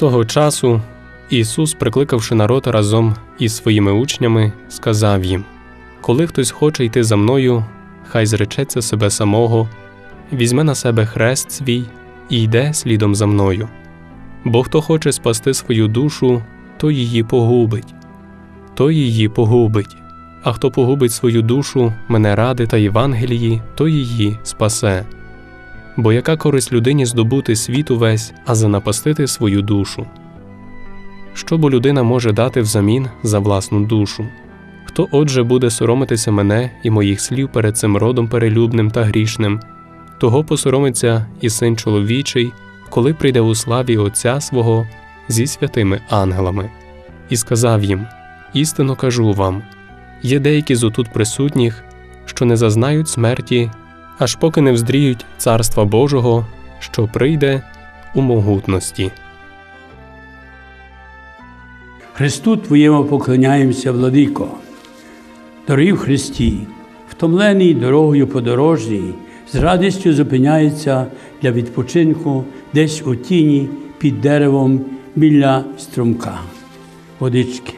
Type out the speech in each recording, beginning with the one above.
Того часу Ісус, прикликавши народ разом із своїми учнями, сказав їм: Коли хтось хоче йти за мною, хай зречеться себе самого, візьме на себе хрест свій і йде слідом за мною. Бо хто хоче спасти свою душу, то її погубить, то її погубить, а хто погубить свою душу, мене ради та Євангелії, то її спасе. Бо яка користь людині здобути світ увесь, а занапастити свою душу? Що бо людина може дати взамін за власну душу? Хто отже буде соромитися мене і моїх слів перед цим родом перелюбним та грішним, того посоромиться і син чоловічий, коли прийде у славі Отця свого зі святими ангелами, і сказав їм: Істинно кажу вам: є деякі з отут присутніх, що не зазнають смерті, аж поки не вздріють Царства Божого, що прийде у могутності. Христу Твоєму поклоняємося, владико. Дорогі в Христі, втомлений дорогою подорожній, з радістю зупиняється для відпочинку десь у тіні під деревом біля струмка, водички.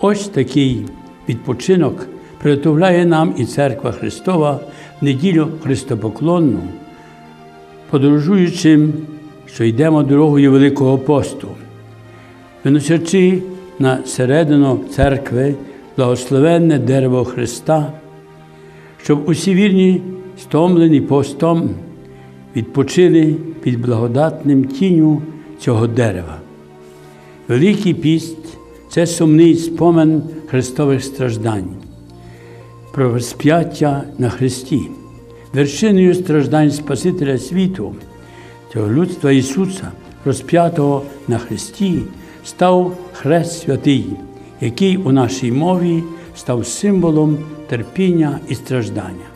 Ось такий відпочинок приготовляє нам і Церква Христова неділю Христопоклонну, подорожуючим, що йдемо дорогою Великого посту виносячи на середину церкви благословенне дерево Христа, щоб усі вірні, стомлені постом, відпочили під благодатним тінню цього дерева. Великий піст це сумний спомин Христових страждань, про розп'яття на Христі, вершиною страждань Спасителя світу, цього людства Ісуса, розп'ятого на Христі став хрест святий, який у нашій мові став символом терпіння і страждання.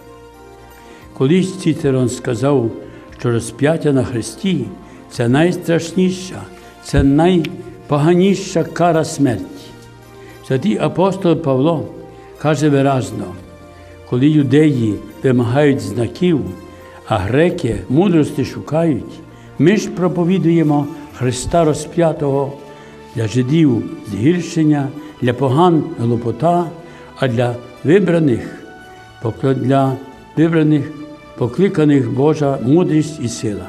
Колись Цицерон сказав, що розп'яття на Христі це найстрашніша, це найпоганіша кара смерті. Святий апостол Павло каже виразно, коли юдеї вимагають знаків, а греки мудрості шукають, ми ж проповідуємо Христа розп'ятого для жидів згіршення, для поган глупота, а для вибраних для вибраних покликаних Божа мудрість і сила.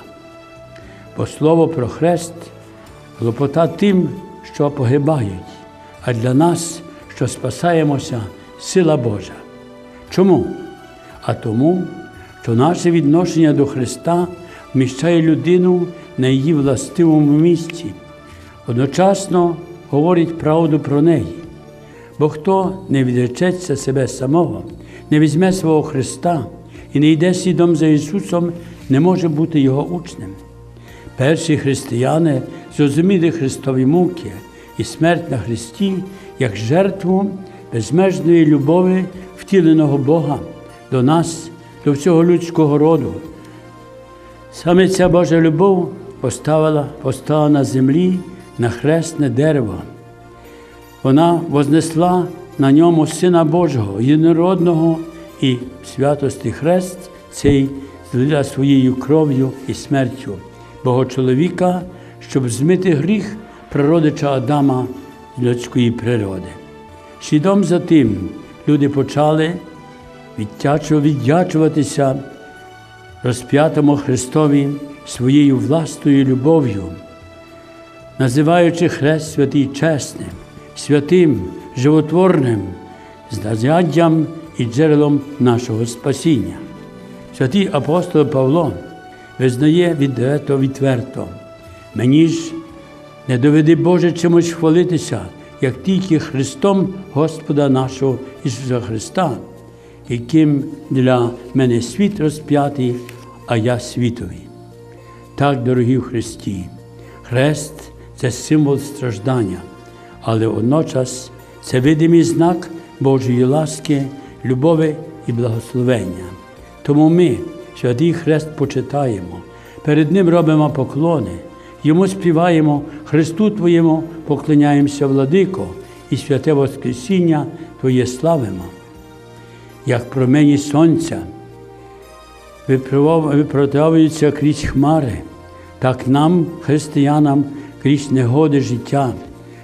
Бо слово про хрест глупота тим, що погибають, а для нас, що спасаємося, сила Божа. Чому? А тому, що наше відношення до Христа вміщає людину на її властивому місці одночасно говорить правду про неї. Бо хто не відречеться себе самого, не візьме свого Христа і не йде слідом за Ісусом, не може бути Його учнем. Перші християни зрозуміли Христові муки і смерть на Христі як жертву безмежної любові втіленого Бога до нас, до всього людського роду. Саме ця Божа любов поставила, постала на землі на хресне дерево. Вона вознесла на ньому Сина Божого, єдинородного і святості Хрест цей злила своєю кров'ю і смертю Бога чоловіка, щоб змити гріх природича Адама людської природи. Слідом за тим люди почали віддячуватися розп'ятому Христові своєю власною любов'ю називаючи хрест святий чесним, святим, животворним, знаряддям і джерелом нашого спасіння. Святий апостол Павло визнає відверто відверто. Мені ж не доведи Боже чимось хвалитися, як тільки Христом Господа нашого Ісуса Христа, яким для мене світ розп'ятий, а я світові. Так, дорогі в Христі, Хрест це символ страждання, але водночас це видимий знак Божої ласки, любові і благословення. Тому ми, святий Хрест, почитаємо, перед Ним робимо поклони, йому співаємо Христу Твоєму, поклоняємося, владико, і святе Воскресіння Твоє славимо. Як промені сонця виправляються крізь хмари, так нам, християнам, крізь негоди життя,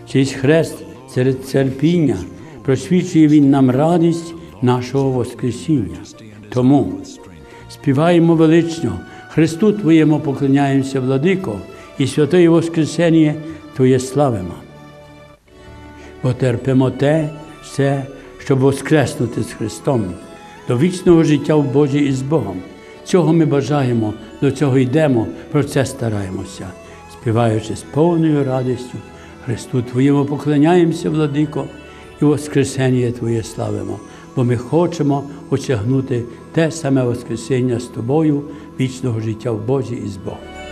через хрест серед терпіння, просвічує Він нам радість нашого Воскресіння. Тому співаємо велично, Христу Твоєму поклоняємося, владико, і святої Воскресення Твоє славимо. Бо терпимо те, все, щоб воскреснути з Христом до вічного життя в Божій і з Богом. Цього ми бажаємо, до цього йдемо, про це стараємося, співаючи з повною радістю. Христу Твоєму поклоняємося, владико, і Воскресення Твоє славимо, бо ми хочемо осягнути те саме Воскресіння з Тобою, вічного життя в Божій і з Богом.